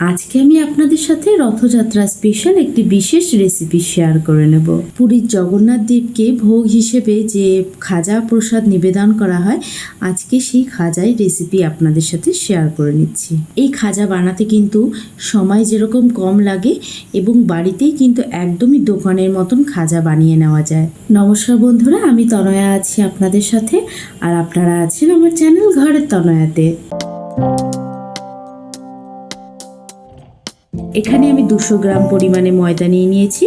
আজকে আমি আপনাদের সাথে রথযাত্রা স্পেশাল একটি বিশেষ রেসিপি শেয়ার করে নেব। পুরীর জগন্নাথ দেবকে ভোগ হিসেবে যে খাজা প্রসাদ নিবেদন করা হয়, আজকে সেই খাজাই রেসিপি আপনাদের সাথে শেয়ার করে নিচ্ছি। এই খাজা বানাতে কিন্তু সময় যেরকম কম লাগে এবং বাড়িতেই কিন্তু একদমই দোকানের মতন খাজা বানিয়ে নেওয়া যায়। নমস্কার বন্ধুরা, আমি তনয়া আছি আপনাদের সাথে। আর আপনারা আছেন আমার চ্যানেল ঘরের তনয়াতে। এখানে আমি দুশো গ্রাম পরিমাণে ময়দা নিয়ে নিয়েছি।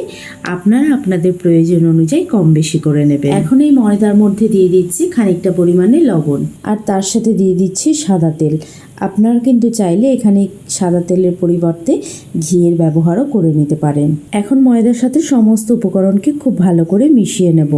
আপনারা আপনাদের প্রয়োজন অনুযায়ী কম বেশি করে নেবেন। এখন এই ময়দার মধ্যে দিয়ে দিচ্ছি খানিকটা পরিমাণে লবণ। আর তার সাথে দিয়ে দিচ্ছি সাদা তেল। আপনারা কিন্তু চাইলে এখানে সাদা তেলের পরিবর্তে ঘিয়ের ব্যবহারও করে নিতে পারেন। এখন ময়দার সাথে সমস্ত উপকরণকে খুব ভালো করে মিশিয়ে নেব।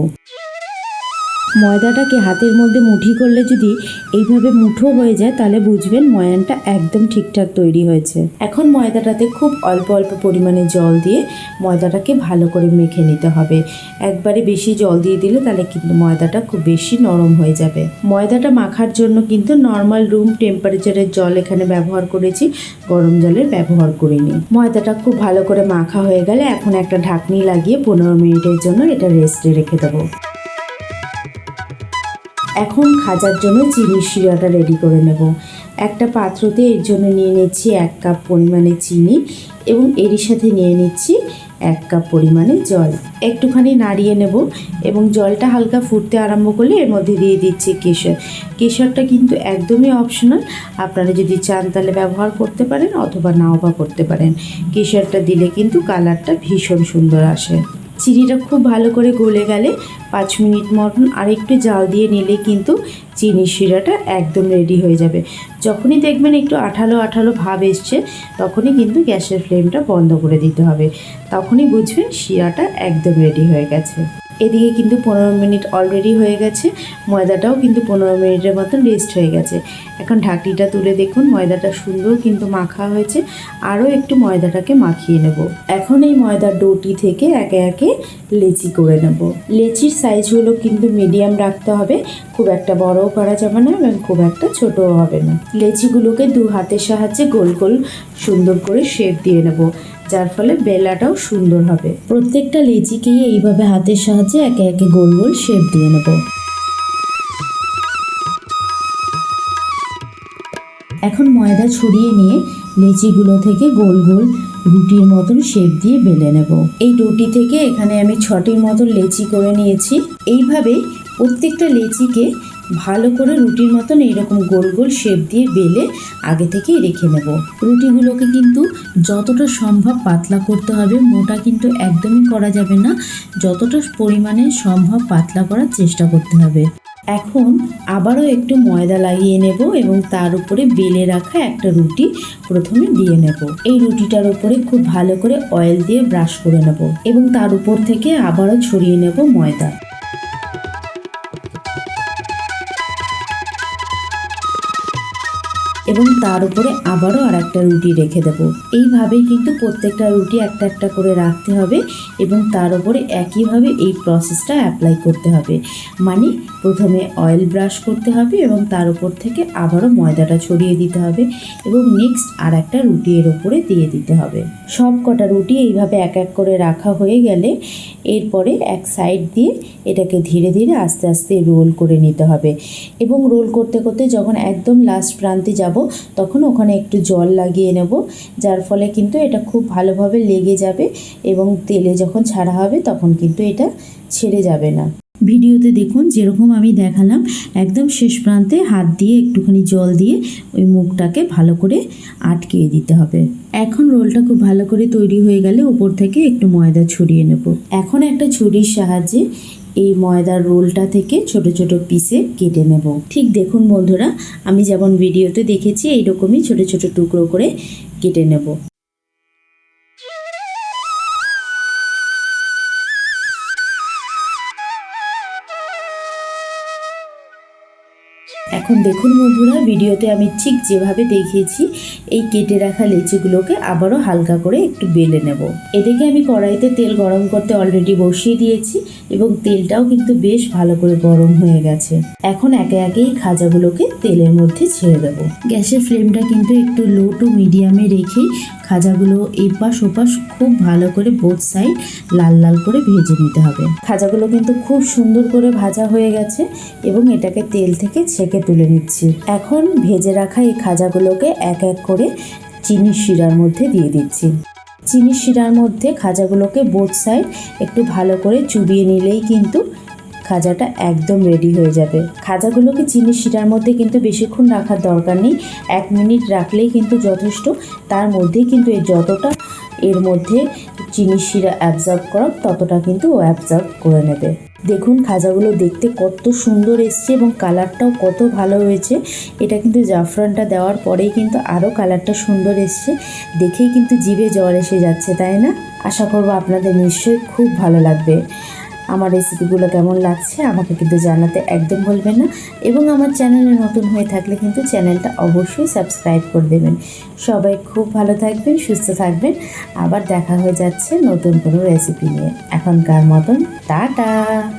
ময়দাটাকে হাতের মধ্যে মুঠি করলে যদি এইভাবে মুঠো হয়ে যায়, তাহলে বুঝবেন ময়ানটা একদম ঠিকঠাক তৈরি হয়েছে। এখন ময়দাটাতে খুব অল্প অল্প পরিমাণে জল দিয়ে ময়দাটাকে ভালো করে মেখে নিতে হবে। একবারে বেশি জল দিয়ে দিলে তাহলে কিন্তু ময়দাটা খুব বেশি নরম হয়ে যাবে। ময়দাটা মাখার জন্য কিন্তু নর্মাল রুম টেম্পারেচারের জল এখানে ব্যবহার করেছি, গরম জলের ব্যবহার করিনি। ময়দাটা খুব ভালো করে মাখা হয়ে গেলে এখন একটা ঢাকনি লাগিয়ে পনেরো মিনিটের জন্য এটা রেস্টে রেখে দেবো। এখন খাজার জন্য চিনির শিরাটা রেডি করে নেব। একটা পাত্রতে এর জন্য নিয়ে নিচ্ছি এক কাপ পরিমাণে চিনি এবং এরই সাথে নিয়ে নিচ্ছি এক কাপ পরিমাণে জল। একটুখানি নাড়িয়ে নেব এবং জলটা হালকা ফুটতে আরম্ভ করলে এর মধ্যে দিয়ে দিচ্ছি কেশর। কেশরটা কিন্তু একদমই অপশনাল আপনারা যদি চান তাহলে ব্যবহার করতে পারেন অথবা নাও বা করতে পারেন। কেশরটা দিলে কিন্তু কালারটা ভীষণ সুন্দর আসে। চিনিটা খুব ভালো করে গলে গেলে পাঁচ মিনিট মতন আরেকটু জাল দিয়ে নিলে কিন্তু চিনি শিরাটা একদম রেডি হয়ে যাবে। যখনই দেখবেন একটু আঠালো আঠালো ভাব এসছে, তখনই কিন্তু গ্যাসের ফ্লেমটা বন্ধ করে দিতে হবে। তখনই বুঝবেন শিরাটা একদম রেডি হয়ে গেছে। এদিকে কিন্তু পনেরো মিনিট অলরেডি হয়ে গেছে, ময়দাটাও কিন্তু পনেরো মিনিটের মতন রেস্ট হয়ে গেছে। এখন ঢাকনিটা তুলে দেখুন, ময়দাটা সুন্দর কিন্তু মাখা হয়েছে। আরও একটু ময়দাটাকে মাখিয়ে নেব। এখন এই ময়দার ডোটি থেকে একে একে লেচি করে নেব। লেচির সাইজগুলো কিন্তু মিডিয়াম রাখতে হবে, খুব একটা বড়ও করা যাবে না এবং খুব একটা ছোটও হবে না। লেচিগুলোকে দু হাতের সাহায্যে গোল গোল সুন্দর করে শেপ দিয়ে নেব। যার ফলে বেলাটাও সুন্দর হবে। প্রত্যেকটা লেচিকেই এইভাবে হাতের সাহায্যে একে একে গোল গোল শেপ দিয়ে নেব। এখন ময়দা ছড়িয়ে নিয়ে লেচিগুলো থেকে গোল গোল রুটির মতন শেপ দিয়ে বেলে নেব। এই রুটি থেকে এখানে আমি ছটির মতন লেচি করে নিয়েছি। এইভাবে প্রত্যেকটা লেচিকে ভালো করে রুটির মতন এইরকম গোল গোল শেপ দিয়ে বেলে আগে থেকেই রেখে নেব। রুটিগুলোকে কিন্তু যতটা সম্ভব পাতলা করতে হবে, মোটা কিন্তু একদমই করা যাবে না। যতটা পরিমাণে সম্ভব পাতলা করার চেষ্টা করতে হবে। এখন আবারও একটু ময়দা লাগিয়ে নেব এবং তার উপরে বেলে রাখা একটা রুটি প্রথমে দিয়ে নেব। এই রুটিটার উপরে খুব ভালো করে অয়েল দিয়ে ব্রাশ করে নেব এবং তার উপর থেকে আবারও ছড়িয়ে নেব ময়দা। এবং তার উপরে আবারও আর একটা রুটি রেখে দেবো। এইভাবেই কিন্তু প্রত্যেকটা রুটি একটা একটা করে রাখতে হবে এবং তার উপরে একইভাবে এই প্রসেসটা অ্যাপ্লাই করতে হবে। মানে প্রথমে অয়েল ব্রাশ করতে হবে এবং তার উপর থেকে আবারও ময়দাটা ছড়িয়ে দিতে হবে এবং নেক্সট আর একটা রুটি এর উপরে দিয়ে দিতে হবে। সব কটা রুটি এইভাবে এক এক করে রাখা হয়ে গেলে এরপরে এক সাইড দিয়ে এটাকে ধীরে ধীরে আস্তে আস্তে রোল করে নিতে হবে। এবং রোল করতে করতে যখন একদম লাস্ট প্রান্তে যাব তখন ওখানে একটু জল লাগিয়ে নেব। যার ফলে কিন্তু এটা খুব ভালোভাবে লেগে যাবে এবং তেলে যখন ছাড়া হবে তখন কিন্তু এটা ছেড়ে যাবে না। ভিডিওতে দেখুন, যেরকম আমি দেখালাম, একদম শেষ প্রান্তে হাত দিয়ে একটুখানি জল দিয়ে ওই মুখটাকে ভালো করে আটকিয়ে দিতে হবে। এখন রোলটা খুব ভালো করে তৈরি হয়ে গেলে উপর থেকে একটু ময়দা ছড়িয়ে নেব। এখন একটা ছুরির সাহায্যে এই ময়দার রোলটা থেকে ছোট ছোট পিসে কেটে নেব। ঠিক দেখুন বন্ধুরা, আমি যেমন ভিডিওতে দেখেছি, এইরকমই ছোট ছোট টুকরো করে কেটে নেব। এখন দেখুন বন্ধুরা, ভিডিওতে আমি ঠিক যেভাবে দেখিয়েছি, এই কেটে রাখা লেচিগুলোকে আবারও হালকা করে একটু বেলে নেব। এদিকে আমি কড়াইতে তেল গরম করতে অলরেডি বসিয়ে দিয়েছি এবং তেলটাও কিন্তু বেশ ভালো করে গরম হয়ে গেছে। এখন একে একেই খাজাগুলোকে তেলের মধ্যে ছেড়ে দেবো। গ্যাসের ফ্লেমটা কিন্তু একটু লো টু মিডিয়ামে রেখেই খাজাগুলো এপাশ ওপাশ খুব ভালো করে বোথ সাইড লাল লাল করে ভেজে নিতে হবে। খাজাগুলো কিন্তু খুব সুন্দর করে ভাজা হয়ে গেছে এবং এটাকে তেল থেকে ছেঁকে তুলে নিচ্ছি। এখন ভেজে রাখা এই খাজাগুলোকে এক এক করে চিনির শিরার মধ্যে দিয়ে দিচ্ছি। চিনির শিরার মধ্যে খাজাগুলোকে বোথ সাইড একটু ভালো করে চুবিয়ে নিলেই কিন্তু খাজাটা একদম রেডি হয়ে যাবে। খাজাগুলোকে চিনির শিরার মধ্যে কিন্তু বেশিক্ষণ রাখার দরকার নেই। এক মিনিট রাখলেই কিন্তু যথেষ্ট। তার মধ্যেই কিন্তু এর যতটা এর মধ্যে চিনির শিরা অ্যাবজর্ব করা ততটা কিন্তু ও অ্যাবজর্ব করে নেবে। দেখুন খাজাগুলো দেখতে কত সুন্দর এসছে এবং কালারটাও কত ভালো হয়েছে এটা কিন্তু জাফরানটা দেওয়ার পরেই কিন্তু আরও কালারটা সুন্দর এসছে। দেখেই কিন্তু জিভে জ্বর এসে যাচ্ছে, তাই না? আশা করব আপনাদের নিশ্চয়ই খুব ভালো লাগবে। আমার রেসিপিগুলো কেমন লাগছে আমাকে কিন্তু জানাতে একদম ভুলবেন না এবং আমার চ্যানেলে নতুন হয়ে থাকলে কিন্তু চ্যানেলটা অবশ্যই সাবস্ক্রাইব করে দেবেন। সবাই খুব ভালো থাকবেন, সুস্থ থাকবেন। আবার দেখা হয়ে যাচ্ছে নতুন কোনো রেসিপি নিয়ে। এখনকার মতন, টাটা!